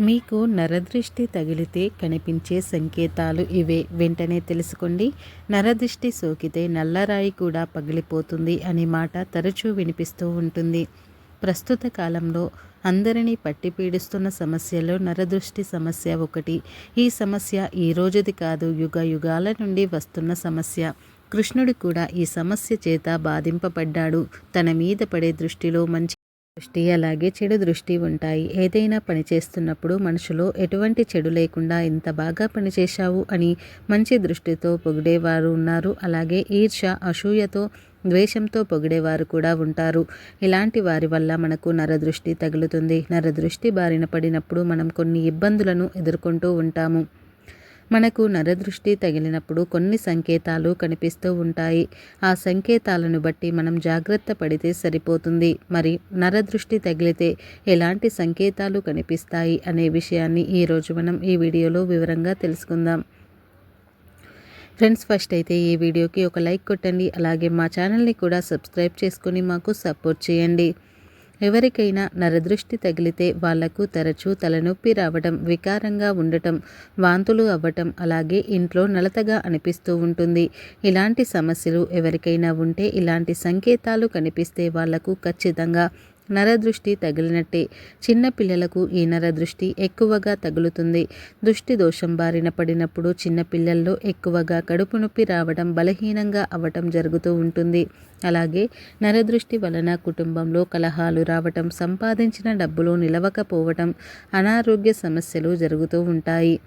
మీకు నరదృష్టి తగిలితే కనిపించే సంకేతాలు ఇవే. వెంటనే తెలుసుకోండి. నరదృష్టి సోకితే నల్లరాయి కూడా పగిలిపోతుంది అనే మాట తరచూ వినిపిస్తూ ఉంటుంది. ప్రస్తుత కాలంలో అందరినీ పట్టి పీడిస్తున్న సమస్యలో నరదృష్టి సమస్య ఒకటి. ఈ సమస్య ఈ రోజుది కాదు యుగ యుగాల నుండి వస్తున్న సమస్య. కృష్ణుడు కూడా ఈ సమస్య చేత బాధింపబడ్డాడు. తన మీద పడే దృష్టిలో మంచి దృష్టి అలాగే చెడు దృష్టి ఉంటాయి. ఏదైనా పని చేస్తున్నప్పుడు మనసులో ఎటువంటి చెడు లేకుండా ఇంత బాగా పనిచేశావు అని మంచి దృష్టితో పొగిడేవారు ఉన్నారు. అలాగే ఈర్ష అసూయతో ద్వేషంతో పొగిడేవారు కూడా ఉంటారు. ఇలాంటి వారి వల్ల మనకు నరదృష్టి తగులుతుంది. నరదృష్టి బారిన పడినప్పుడు మనం కొన్ని ఇబ్బందులను ఎదుర్కొంటూ ఉంటాము. మనకు నరదృష్టి తగిలినప్పుడు కొన్ని సంకేతాలు కనిపిస్తూ ఉంటాయి. ఆ సంకేతాలను బట్టి మనం జాగ్రత్త పడితే సరిపోతుంది. మరి నరదృష్టి తగిలితే ఎలాంటి సంకేతాలు కనిపిస్తాయి అనే విషయాన్ని ఈరోజు మనం ఈ వీడియోలో వివరంగా తెలుసుకుందాం. ఫ్రెండ్స్ ఫస్ట్ అయితే ఈ వీడియోకి ఒక లైక్ కొట్టండి. అలాగే మా ఛానల్ని కూడా సబ్స్క్రైబ్ చేసుకుని మాకు సపోర్ట్ చేయండి. ఎవరికైనా నరదృష్టి తగిలితే వాళ్ళకు తరచూ తలనొప్పి రావడం వికారంగా ఉండటం వాంతులు అవ్వటం అలాగే ఇంట్లో నలతగా అనిపిస్తూ ఉంటుంది. ఇలాంటి సమస్యలు ఎవరికైనా ఉంటే ఇలాంటి సంకేతాలు కనిపిస్తే వాళ్ళకు ఖచ్చితంగా నరదృష్టి తగిలినట్టే. చిన్నపిల్లలకు ఈ నరదృష్టి ఎక్కువగా తగులుతుంది. దృష్టి దోషం బారిన పడినప్పుడు చిన్నపిల్లల్లో ఎక్కువగా కడుపు నొప్పి రావడం బలహీనంగా అవ్వటం జరుగుతూ ఉంటుంది. అలాగే నరదృష్టి వలన కుటుంబంలో కలహాలు రావటం సంపాదించిన డబ్బులు నిలవకపోవటం అనారోగ్య సమస్యలు జరుగుతూ ఉంటాయి.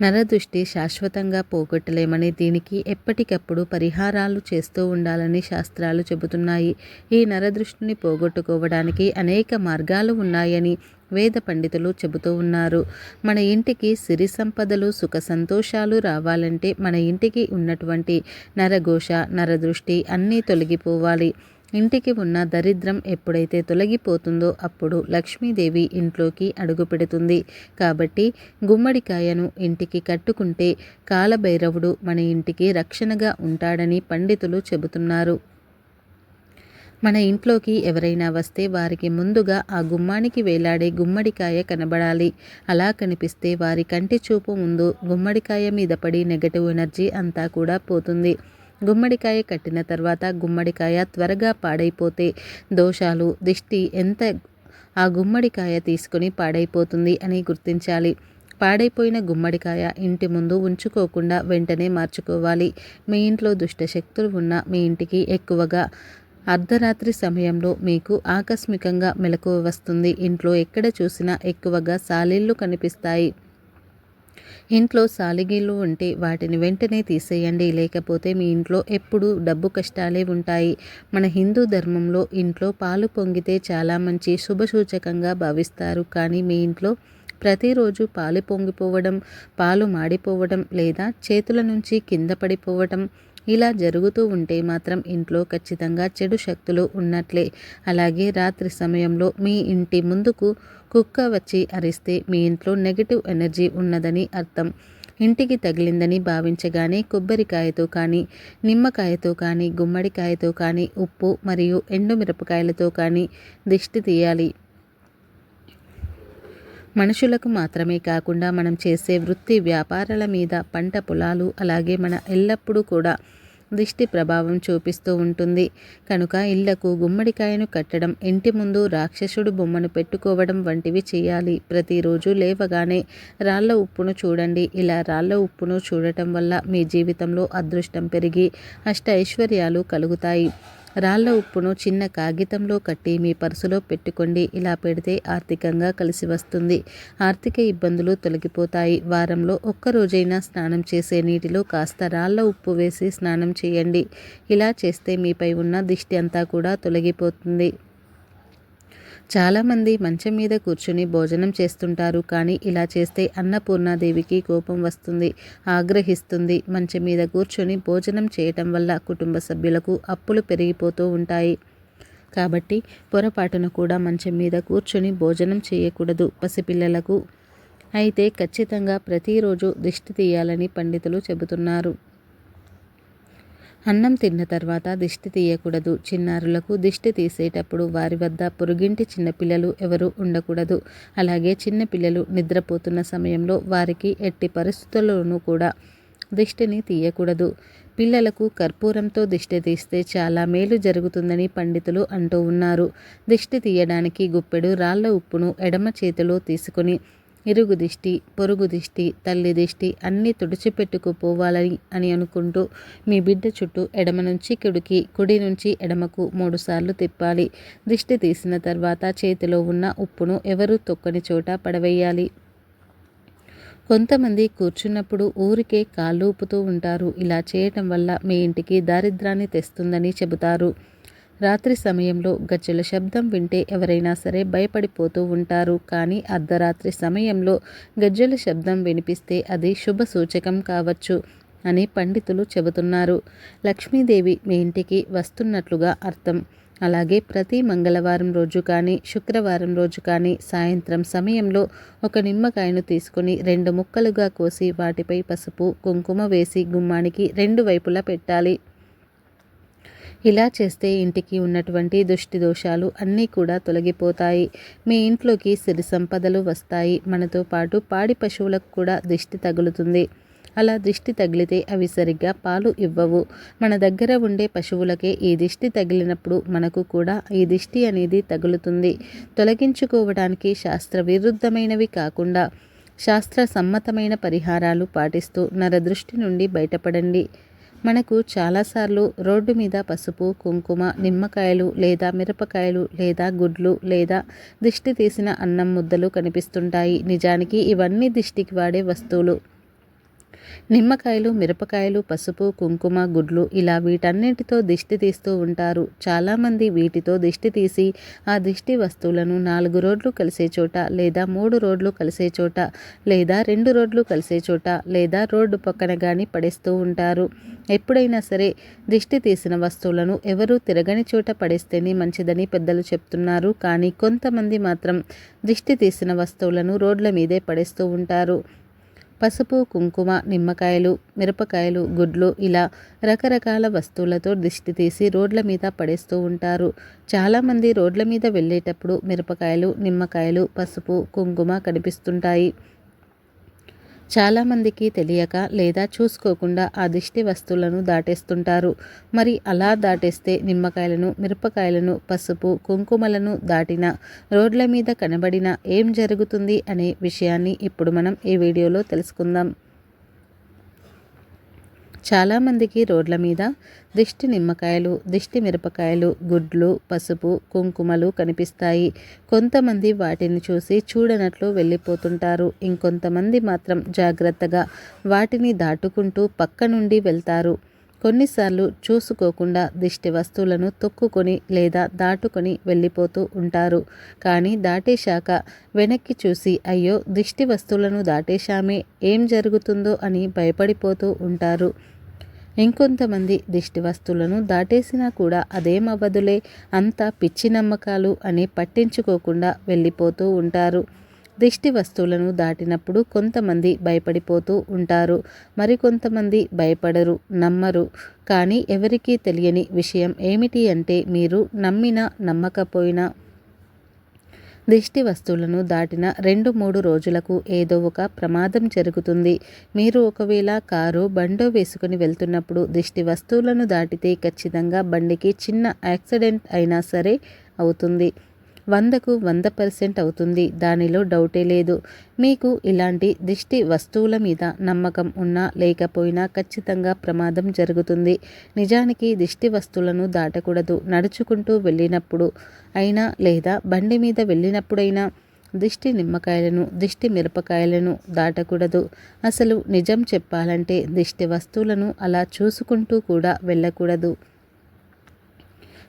నరదృష్టి శాశ్వతంగా పోగొట్టలేమని దీనికి ఎప్పటికప్పుడు పరిహారాలు చేస్తూ ఉండాలని శాస్త్రాలు చెబుతున్నాయి. ఈ నరదృష్టిని పోగొట్టుకోవడానికి అనేక మార్గాలు ఉన్నాయని వేద పండితులు చెబుతూ ఉన్నారు. మన ఇంటికి సిరి సంపదలు సుఖ సంతోషాలు రావాలంటే మన ఇంటికి ఉన్నటువంటి నరఘోష నరదృష్టి అన్నీ తొలగిపోవాలి. ఇంటికి ఉన్న దరిద్రం ఎప్పుడైతే తొలగిపోతుందో అప్పుడు లక్ష్మీదేవి ఇంట్లోకి అడుగుపెడుతుంది. కాబట్టి గుమ్మడికాయను ఇంటికి కట్టుకుంటే కాలభైరవుడు మన ఇంటికి రక్షణగా ఉంటాడని పండితులు చెబుతున్నారు. మన ఇంట్లోకి ఎవరైనా వస్తే వారికి ముందుగా ఆ గుమ్మానికి వేలాడే గుమ్మడికాయ కనబడాలి. అలా కనిపిస్తే వారి కంటి చూపు ముందు గుమ్మడికాయ మీద పడి నెగటివ్ ఎనర్జీ అంతా కూడా పోతుంది. గుమ్మడికాయ కట్టిన తర్వాత గుమ్మడికాయ త్వరగా పాడైపోతే దోషాలు దిష్టి ఎంత ఆ గుమ్మడికాయ తీసుకుని పాడైపోతుంది అని గుర్తించాలి. పాడైపోయిన గుమ్మడికాయ ఇంటి ముందు ఉంచుకోకుండా వెంటనే మార్చుకోవాలి. మీ ఇంట్లో దుష్టశక్తులు ఉన్న మీ ఇంటికి ఎక్కువగా అర్ధరాత్రి సమయంలో మీకు ఆకస్మికంగా మెలకువ వస్తుంది. ఇంట్లో ఎక్కడ చూసినా ఎక్కువగా సాలీళ్ళు కనిపిస్తాయి. ఇంట్లో సాలిగీళ్ళు ఉంటే వాటిని వెంటనే తీసేయండి. లేకపోతే మీ ఇంట్లో ఎప్పుడూ డబ్బు కష్టాలే ఉంటాయి. మన హిందూ ధర్మంలో ఇంట్లో పాలు పొంగితే చాలా మంచి శుభసూచకంగా భావిస్తారు. కానీ మీ ఇంట్లో ప్రతిరోజు పాలు పొంగిపోవడం పాలు మాడిపోవడం లేదా చేతుల నుంచి కింద పడిపోవడం ఇలా జరుగుతూ ఉంటే మాత్రం ఇంట్లో ఖచ్చితంగా చెడు శక్తులు ఉన్నట్లే. అలాగే రాత్రి సమయంలో మీ ఇంటి ముందుకు కుక్క వచ్చి అరిస్తే మీ ఇంట్లో నెగిటివ్ ఎనర్జీ ఉన్నదని అర్థం. ఇంటికి తగిలిందని భావించగానే కొబ్బరికాయతో కానీ నిమ్మకాయతో కానీ గుమ్మడికాయతో కానీ ఉప్పు మరియు ఎండుమిరపకాయలతో కానీ దిష్టి తీయాలి. మనుషులకు మాత్రమే కాకుండా మనం చేసే వృత్తి వ్యాపారాల మీద పంట పొలాలు అలాగే మన ఎల్లప్పుడూ కూడా దిష్టి ప్రభావం చూపిస్తూ ఉంటుంది. కనుక ఇళ్ళకు గుమ్మడికాయను కట్టడం ఇంటి ముందు రాక్షసుడు బొమ్మను పెట్టుకోవడం వంటివి చేయాలి. ప్రతిరోజు లేవగానే రాళ్ళ ఉప్పును చూడండి. ఇలా రాళ్ళ ఉప్పును చూడటం వల్ల మీ జీవితంలో అదృష్టం పెరిగి అష్ట ఐశ్వర్యాలు కలుగుతాయి. రాళ్ళ ఉప్పును చిన్న కాగితంలో కట్టి మీ పర్సులో పెట్టుకోండి. ఇలా పెడితే ఆర్థికంగా కలిసి వస్తుంది. ఆర్థిక ఇబ్బందులు తొలగిపోతాయి. వారంలో ఒక్కరోజైనా స్నానం చేసే నీటిలో కాస్త రాళ్ళ ఉప్పు వేసి స్నానం చేయండి. ఇలా చేస్తే మీపై ఉన్న దిష్టి అంతా కూడా తొలగిపోతుంది. చాలామంది మంచం మీద కూర్చుని భోజనం చేస్తుంటారు కానీ ఇలా చేస్తే అన్నపూర్ణాదేవికి కోపం వస్తుంది ఆగ్రహిస్తుంది. మంచం మీద కూర్చొని భోజనం చేయటం వల్ల కుటుంబ సభ్యులకు అప్పులు పెరిగిపోతూ ఉంటాయి. కాబట్టి పొరపాటును కూడా మంచం మీద కూర్చొని భోజనం చేయకూడదు పసిపిల్లలకు. అయితే ఖచ్చితంగా ప్రతిరోజు దిష్టి తీయాలని పండితులు చెబుతున్నారు. అన్నం తిన్న తర్వాత దిష్టి తీయకూడదు. చిన్నారులకు దిష్టి తీసేటప్పుడు వారి వద్ద పొరుగింటి చిన్నపిల్లలు ఎవరు ఉండకూడదు. అలాగే చిన్నపిల్లలు నిద్రపోతున్న సమయంలో వారికి ఎట్టి పరిస్థితుల్లోనూ కూడా దిష్టిని తీయకూడదు. పిల్లలకు కర్పూరంతో దిష్టి తీస్తే చాలా మేలు జరుగుతుందని పండితులు అంటూ ఉన్నారు. దిష్టి తీయడానికి గుప్పెడు రాళ్ళ ఉప్పును ఎడమ చేతిలో తీసుకుని ఇరుగు దిష్టి పొరుగు దిష్టి తల్లి దిష్టి అన్నీ తుడిచిపెట్టుకుపోవాలని అని అనుకుంటూ మీ బిడ్డ చుట్టూ ఎడమ నుంచి కుడికి కుడి నుంచి ఎడమకు మూడుసార్లు తిప్పాలి. దిష్టి తీసిన తర్వాత చేతిలో ఉన్న ఉప్పును ఎవరు తొక్కని చోట పడవేయాలి? కొంతమంది కూర్చున్నప్పుడు ఊరికే కాళ్ళు ఊపుతూ ఉంటారు. ఇలా చేయటం వల్ల మీ ఇంటికి దారిద్రాన్ని తెస్తుందని చెబుతారు. రాత్రి సమయంలో గజ్జల శబ్దం వింటే ఎవరైనా సరే భయపడిపోతూ ఉంటారు. కానీ అర్ధరాత్రి సమయంలో గజ్జల శబ్దం వినిపిస్తే అది శుభ సూచకం కావచ్చు అని పండితులు చెబుతున్నారు. లక్ష్మీదేవి మీ ఇంటికి వస్తున్నట్లుగా అర్థం. అలాగే ప్రతి మంగళవారం రోజు కానీ శుక్రవారం రోజు కానీ సాయంత్రం సమయంలో ఒక నిమ్మకాయను తీసుకుని రెండు ముక్కలుగా కోసి వాటిపై పసుపు కుంకుమ వేసి గుమ్మానికి రెండు వైపులా పెట్టాలి. ఇలా చేస్తే ఇంటికి ఉన్నటువంటి దుష్టి దోషాలు అన్నీ కూడా తొలగిపోతాయి. మీ ఇంట్లోకి సిరి సంపదలు వస్తాయి. మనతో పాటు పాడి పశువులకు కూడా దిష్టి తగులుతుంది. అలా దిష్టి తగిలితే అవి సరిగ్గా పాలు ఇవ్వవు. మన దగ్గర ఉండే పశువులకే ఈ దిష్టి తగిలినప్పుడు మనకు కూడా ఈ దిష్టి అనేది తగులుతుంది. తొలగించుకోవడానికి శాస్త్ర విరుద్ధమైనవి కాకుండా శాస్త్ర సమ్మతమైన పరిహారాలు పాటిస్తూ నరదృష్టి నుండి బయటపడండి. మనకు చాలాసార్లు రోడ్డు మీద పసుపు కుంకుమ నిమ్మకాయలు లేదా మిరపకాయలు లేదా గుడ్లు లేదా దిష్టి తీసిన అన్నం ముద్దలు కనిపిస్తుంటాయి. నిజానికి ఇవన్నీ దిష్టికి వాడే వస్తువులు. నిమ్మకాయలు మిరపకాయలు పసుపు కుంకుమ గుడ్లు ఇలా వీటన్నిటితో దిష్టి తీస్తూ ఉంటారు. చాలామంది వీటితో దిష్టి తీసి ఆ దిష్టి వస్తువులను నాలుగు రోడ్లు కలిసే చోట లేదా మూడు రోడ్లు కలిసే చోట లేదా రెండు రోడ్లు కలిసే చోట లేదా రోడ్డు పక్కన కానీ పడేస్తూ ఉంటారు. ఎప్పుడైనా సరే దిష్టి తీసిన వస్తువులను ఎవరూ తిరగని చోట పడేస్తేనే మంచిదని పెద్దలు చెప్తున్నారు. కానీ కొంతమంది మాత్రం దిష్టి తీసిన వస్తువులను రోడ్ల మీదే పడేస్తూ ఉంటారు. పసుపు కుంకుమ నిమ్మకాయలు మిరపకాయలు గుడ్లు ఇలా రకరకాల వస్తువులతో దిష్టి తీసి రోడ్ల మీద పడేస్తూ ఉంటారు. చాలామంది రోడ్ల మీద వెళ్ళేటప్పుడు మిరపకాయలు నిమ్మకాయలు పసుపు కుంకుమ కనిపిస్తుంటాయి. చాలామందికి తెలియక లేదా చూసుకోకుండా ఆ దిష్టి వస్తువులను దాటేస్తుంటారు. మరి అలా దాటేస్తే నిమ్మకాయలను మిరపకాయలను పసుపు కుంకుమలను దాటిన రోడ్ల మీద కనబడిన ఏం జరుగుతుంది అనే విషయాన్ని ఇప్పుడు మనం ఈ వీడియోలో తెలుసుకుందాం. చాలామందికి రోడ్ల మీద దిష్టి నిమ్మకాయలు దిష్టి మిరపకాయలు గుడ్లు పసుపు కుంకుమలు కనిపిస్తాయి. కొంతమంది వాటిని చూసి చూడనట్లు వెళ్ళిపోతుంటారు. ఇంకొంతమంది మాత్రం జాగ్రత్తగా వాటిని దాటుకుంటూ పక్క నుండి వెళ్తారు. కొన్నిసార్లు చూసుకోకుండా దిష్టి వస్తువులను తొక్కుకొని లేదా దాటుకొని వెళ్ళిపోతూ ఉంటారు. కానీ దాటేశాక వెనక్కి చూసి అయ్యో దిష్టి వస్తువులను దాటేశామే ఏం జరుగుతుందో అని భయపడిపోతూ ఉంటారు. ఇంకొంతమంది దిష్టి వస్తువులను దాటేసినా కూడా అదేమవ్వదులే అంత పిచ్చి నమ్మకాలు అని పట్టించుకోకుండా వెళ్ళిపోతూ ఉంటారు. దిష్టి వస్తువులను దాటినప్పుడు కొంతమంది భయపడిపోతూ ఉంటారు. మరికొంతమంది భయపడరు నమ్మరు. కానీ ఎవరికీ తెలియని విషయం ఏమిటి అంటే మీరు నమ్మినా నమ్మకపోయినా దిష్టి వస్తువులను దాటిన రెండు మూడు రోజులకు ఏదో ఒక ప్రమాదం జరుగుతుంది. మీరు ఒకవేళ కారు బండో వేసుకుని వెళ్తున్నప్పుడు దిష్టి వస్తువులను దాటితే ఖచ్చితంగా బండికి చిన్న యాక్సిడెంట్ అయినా సరే అవుతుంది. వందకు వంద పర్సెంట్ అవుతుంది. దానిలో డౌటే లేదు. మీకు ఇలాంటి దిష్టి వస్తువుల మీద నమ్మకం ఉన్నా లేకపోయినా ఖచ్చితంగా ప్రమాదం జరుగుతుంది. నిజానికి దిష్టి వస్తువులను దాటకూడదు. నడుచుకుంటూ వెళ్ళినప్పుడు అయినా లేదా బండి మీద వెళ్ళినప్పుడైనా దిష్టి నిమ్మకాయలను దిష్టి మిరపకాయలను దాటకూడదు. అసలు నిజం చెప్పాలంటే దిష్టి వస్తువులను అలా చూసుకుంటూ కూడా వెళ్ళకూడదు.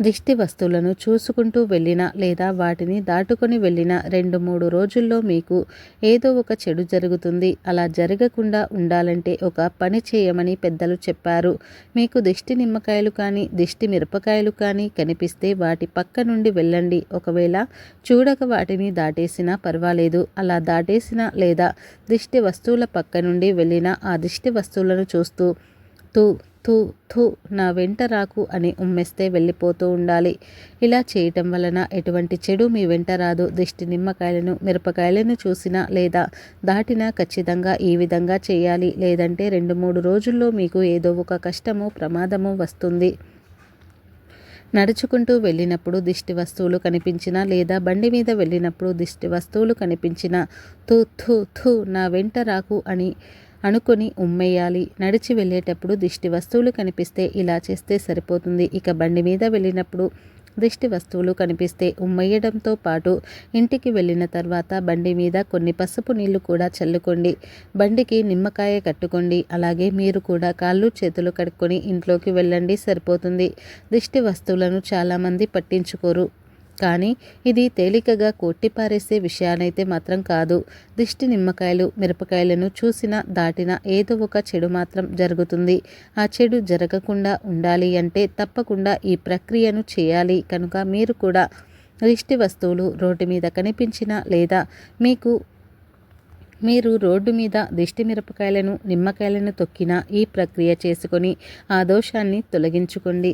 దిష్టి వస్తువులను చూసుకుంటూ వెళ్ళిన లేదా వాటిని దాటుకొని వెళ్ళిన రెండు మూడు రోజుల్లో మీకు ఏదో ఒక చెడు జరుగుతుంది. అలా జరగకుండా ఉండాలంటే ఒక పని చేయమని పెద్దలు చెప్పారు. మీకు దిష్టి నిమ్మకాయలు కానీ దిష్టి మిరపకాయలు కానీ కనిపిస్తే వాటి పక్క నుండి వెళ్ళండి. ఒకవేళ చూడక వాటిని దాటేసినా పర్వాలేదు. అలా దాటేసిన లేదా దిష్టి వస్తువుల పక్క నుండి వెళ్ళిన ఆ దిష్టి వస్తువులను చూస్తూ తూ థూ థూ నా వెంట రాకు అని ఉమ్మేస్తే వెళ్ళిపోతూ ఉండాలి. ఇలా చేయటం వలన ఎటువంటి చెడు మీ వెంట రాదు. దిష్టి నిమ్మకాయలను మిరపకాయలను చూసినా లేదా దాటినా ఖచ్చితంగా ఈ విధంగా చేయాలి. లేదంటే రెండు మూడు రోజుల్లో మీకు ఏదో ఒక కష్టము ప్రమాదము వస్తుంది. నడుచుకుంటూ వెళ్ళినప్పుడు దిష్టి వస్తువులు కనిపించినా లేదా బండి మీద వెళ్ళినప్పుడు దిష్టి వస్తువులు కనిపించినా థూ థూ థూ నా వెంట రాకు అని అనుకొని ఉమ్మేయాలి. నడిచి వెళ్ళేటప్పుడు దిష్టి వస్తువులు కనిపిస్తే ఇలా చేస్తే సరిపోతుంది. ఇక బండి మీద వెళ్ళినప్పుడు దిష్టి వస్తువులు కనిపిస్తే ఉమ్మేయడంతో పాటు ఇంటికి వెళ్ళిన తర్వాత బండి మీద కొన్ని పసుపు నీళ్ళు కూడా చల్లుకోండి. బండికి నిమ్మకాయ కట్టుకోండి. అలాగే మీరు కూడా కాళ్ళు చేతులు కడుక్కొని ఇంట్లోకి వెళ్ళండి. సరిపోతుంది. దిష్టి వస్తువులను చాలామంది పట్టించుకోరు. కానీ ఇది తేలికగా కొట్టిపారేసే విషయానైతే మాత్రం కాదు. దిష్టి నిమ్మకాయలు మిరపకాయలను చూసిన దాటిన ఏదో ఒక చెడు మాత్రం జరుగుతుంది. ఆ చెడు జరగకుండా ఉండాలి అంటే తప్పకుండా ఈ ప్రక్రియను చేయాలి. కనుక మీరు కూడా దిష్టి వస్తువులు రోడ్డు మీద కనిపించిన లేదా మీకు మీరు రోడ్డు మీద దిష్టి మిరపకాయలను నిమ్మకాయలను తొక్కిన ఈ ప్రక్రియ చేసుకొని ఆ దోషాన్ని తొలగించుకోండి.